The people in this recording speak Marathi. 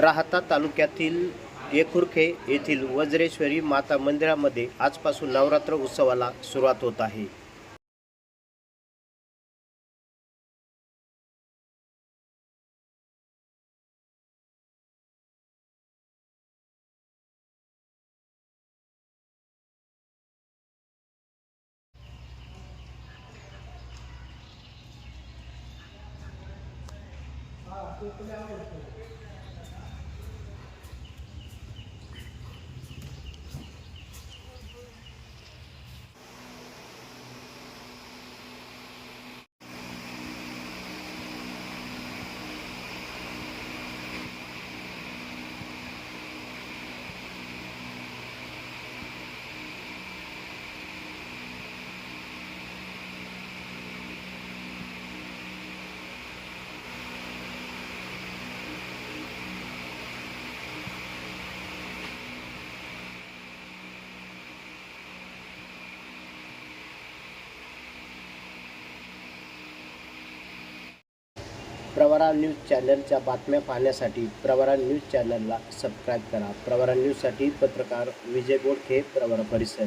राहता तालुक्यातील एकुर्खे येथील वज्रेश्वरी माता मंदिरामध्ये आजपासून नवरात्र उत्सवाला सुरुवात होत आहे. प्रवरा न्यूज चॅनलच्या बातम्या पाहण्यासाठी प्रवरा न्यूज चॅनलला सबस्क्राईब करा. प्रवरा न्यूजसाठी पत्रकार विजय गोडखे प्रवरा परिसर.